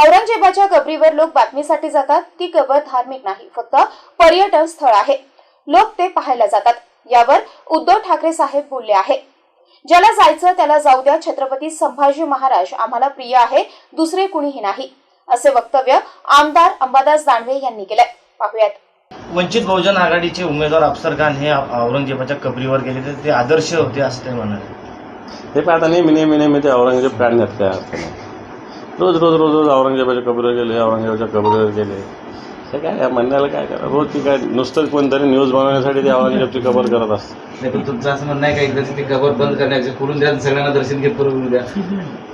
औरंगजेबाच्या कबरीवर लोक बातमीसाठी जातात. ती कबर धार्मिक नाही फक्त पर्यटन स्थळ आहे. लोक ते पाहायला जातात. यावर उद्धव ठाकरे साहेब बोलले आहे. ज्याला जायचं त्याला जाऊ द्या. छत्रपती संभाजी महाराज आम्हाला प्रिय आहे. दुसरे कुणीही नाही. असे वक्तव्य आमदार अंबादास दानवे यांनी केलंय. पाहुयात. वंचित बहुजन आघाडीचे उमेदवार अफसर खान हे औरंगजेबाच्या कबरीवर गेले ते आदर्श होते असं ते म्हणाले. हे पण आता नेहमी नेहमी नेहमी ते औरंगजेब काढण्यात काय अर्थ नाही रोज रोज रोज रोज औरंगजेबाच्या कबरीवर गेले औरंगजेबाच्या कबरीवर गेले. हे काय या म्हणण्याला काय करा? रोज ती काय नुसतंच कोणतरी न्यूज बनवण्यासाठी ते औरंगजेबची कबर करत असतं. नाही पण तुमचं असं म्हणणं आहे का एकदा ती कबर बंद करण्याचं करून द्या आणि सगळ्यांना दर्शन घेत करून द्या.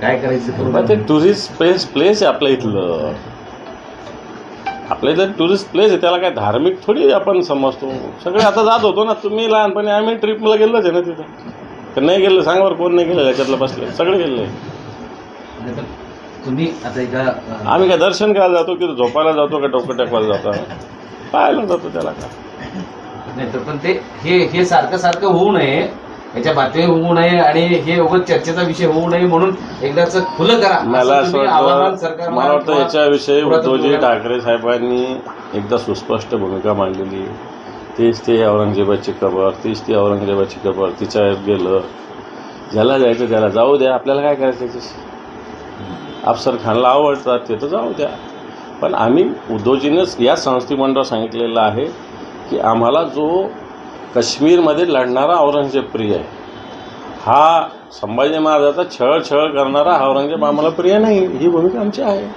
काय करायचं ते पण. टुरिस्ट प्लेस प्लेस आहे आपल्या इथलं. आपल्या इथलं टुरिस्ट प्लेस आहे त्याला काय धार्मिक थोडी आपण समजतो. सगळे आता जात होतो ना तुम्ही लहानपणी आम्ही ट्रिपला गेलोच आहे ना तिथं. तर नाही गेलं सांग बरं कोण नाही गेलं याच्यातलं बसले. सगळे गेले. नाही पण तुम्ही आता एका आम्ही काय दर्शन करायला जातो की झोपायला जातो का डोकं टेकवायला जातो? पाहायला जातो त्याला काय. नाही तर पण ते हे हे सारखं सारखं होऊ नये. याच्या बातम्या होऊ नये आणि हे उगाच चर्चेचा विषय होऊ नये म्हणून एकदाच खुलं करा. मला असं वाटतं मला वाटतं याच्याविषयी उद्धवजी ठाकरे साहेबांनी एकदा सुस्पष्ट भूमिका मांडलेली. तीच ते औरंगजेबाची कबर तीच ती औरंगजेबाची कबर तिच्या गेलं. ज्याला जायचं त्याला जाऊ द्या. आपल्याला काय करायचं त्याच्याशी अफसर खानला आवडतात ते तर जाऊ द्या. पण आम्ही उद्धवजीनेच या संस्थेमंडळ सांगितलेलं आहे की आम्हाला जो काश्मीरमध्ये लढणारा औरंगजेब प्रिय आहे हा संभाजी महाराजाचा छळ छळ करणारा औरंगजेब आम्हाला प्रिय नाही ही भूमिका आमची आहे.